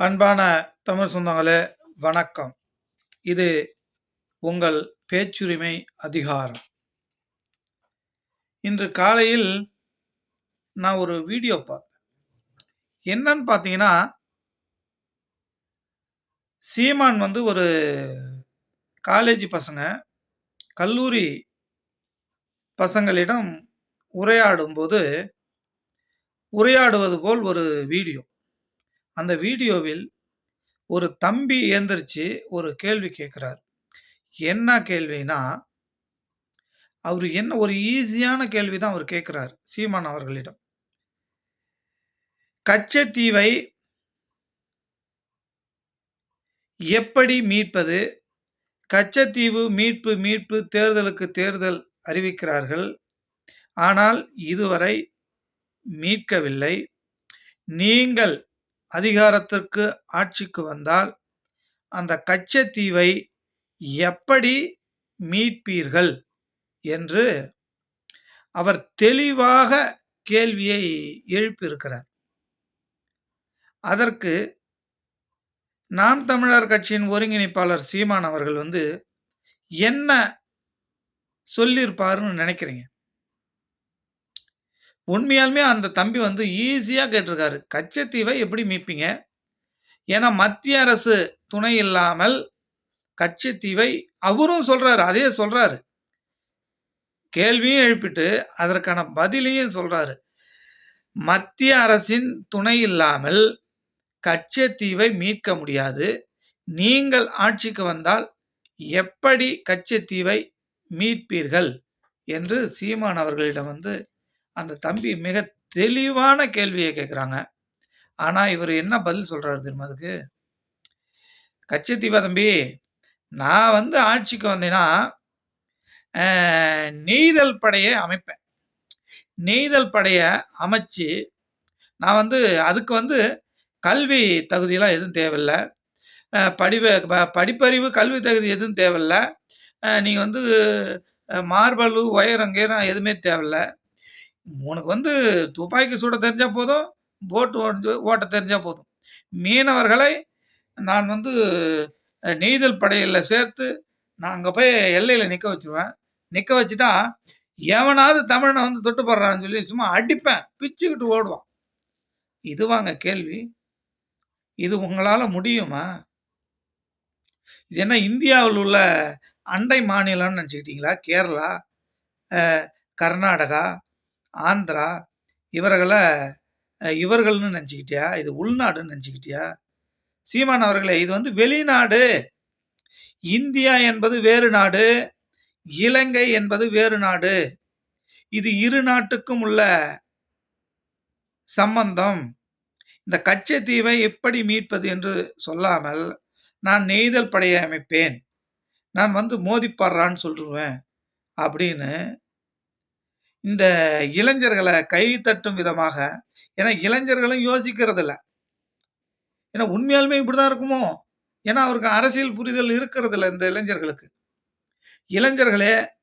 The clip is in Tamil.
அன்பான தமிழ் சொந்தங்களே வணக்கம். இது உங்கள் பேச்சுரிமை அதிகாரம். இன்று காலையில் நான் ஒரு வீடியோ பார்த்தேன். என்னன்னு பார்த்தீங்கன்னா சீமான் வந்து ஒரு காலேஜ் பசங்க, கல்லூரி பசங்களிடம் உரையாடும்போது உரையாடுவது போல் ஒரு வீடியோ. அந்த வீடியோவில் ஒரு தம்பி எந்திரிச்சு ஒரு கேள்வி கேட்குறார் என்ன கேள்வினா, அவர் என்ன ஒரு ஈஸியான கேள்வி தான் அவர் கேட்குறார் சீமான் அவர்களிடம். கச்சத்தீவை எப்படி மீட்பது? கச்சத்தீவு மீட்பு மீட்பு தேர்தலுக்கு தேர்தல் அறிவிக்கிறார்கள். ஆனால் இதுவரை மீட்கவில்லை. நீங்கள் அதிகாரத்திற்கு ஆட்சிக்கு வந்தால் அந்த கச்சத்தீவை எப்படி மீட்பீர்கள் என்று அவர் தெளிவாக கேள்வியை எழுப்பியிருக்கிறார். அதற்கு நாம் தமிழர் கட்சியின் ஒருங்கிணைப்பாளர் சீமான் அவர்கள் வந்து என்ன சொல்லியிருப்பாருன்னு நினைக்கிறீங்க? உண்மையாலுமே அந்த தம்பி வந்து ஈஸியாக கேட்டிருக்காரு. கச்சத்தீவை எப்படி மீட்பீங்க? ஏன்னா மத்திய அரசு துணை இல்லாமல் கச்சத்தீவை அவரும் சொல்றாரு. அதே சொல்றாரு. கேள்வியும் எழுப்பிட்டு அதற்கான பதிலையும் சொல்றாரு. மத்திய அரசின் துணை இல்லாமல் கச்சத்தீவை மீட்க முடியாது. நீங்கள் ஆட்சிக்கு வந்தால் எப்படி கச்சத்தீவை மீட்பீர்கள்? என்று சீமான் அவர்களிடம் வந்து அந்த தம்பி மிக தெளிவான கேள்வியை கேட்குறாங்க. ஆனால் இவர் என்ன பதில் சொல்கிறாரு தெரியுமா அதுக்கு? "கச்சத்தீவா தம்பி, நான் வந்து ஆட்சிக்கு வந்தேன்னா, நெய்தல் படையை அமைப்பேன். நெய்தல் படையை அமைச்சு, நான் வந்து அதுக்கு வந்து கல்வி தகுதியெலாம் எதுவும் தேவையில்லை படிப்பு படிவ படிப்பறிவு, கல்வி தகுதி எதுவும் தேவையில்லை நீங்கள் வந்து மார்பலு மார்பளவு, உயரம், கீரம் எதுவுமே தேவையில்ல. உனக்கு வந்து துப்பாக்கி சுட தெரிஞ்சால் போதும், போட்டு ஓட்டு ஓட்ட தெரிஞ்சால் போதும். மீனவர்களை நான் வந்து நெய்தல் படையில சேர்த்து, நான் அங்கே போய் எல்லையில் நிற்க வச்சுருவேன். நிற்க வச்சுட்டா, எவனாவது தமிழனை வந்து தொட்டு போடுறான்னு சொல்லி சும்மா அடிப்பேன். பிச்சுக்கிட்டு ஓடுவான். இதுவாங்க கேள்வி? இது உங்களால் முடியுமா? இது என்ன இந்தியாவில் உள்ள அண்டை மாநிலம்னு நினச்சிக்கிட்டீங்களா கேரளா, கர்நாடகா, ஆந்திரா இவர்களை இவர்கள்னு நினச்சிக்கிட்டியா இது உள்நாடுன்னு நினச்சிக்கிட்டியா சீமான் அவர்களே, இது வந்து வெளிநாடு. இந்தியா என்பது வேறு நாடு. இலங்கை என்பது வேறு நாடு. இது இரு நாட்டுக்கும் உள்ள சம்பந்தம். இந்த கச்சத்தீவை எப்படி மீட்பது என்று சொல்லாமல், நான் நெய்தல் படையை அமைப்பேன். நான் வந்து மோதி சொல்லுவேன் அப்படின்னு இந்த இளைஞர்களை கை தட்டும் விதமாக ஏன்னா இளைஞர்களும் யோசிக்கிறது இல்லை ஏன்னா உண்மையாலுமே இப்படிதான் இருக்குமோ? ஏன்னா அவருக்கு அரசியல் புரிதல் இருக்கிறதில்ல இந்த இளைஞர்களுக்கு. இளைஞர்களே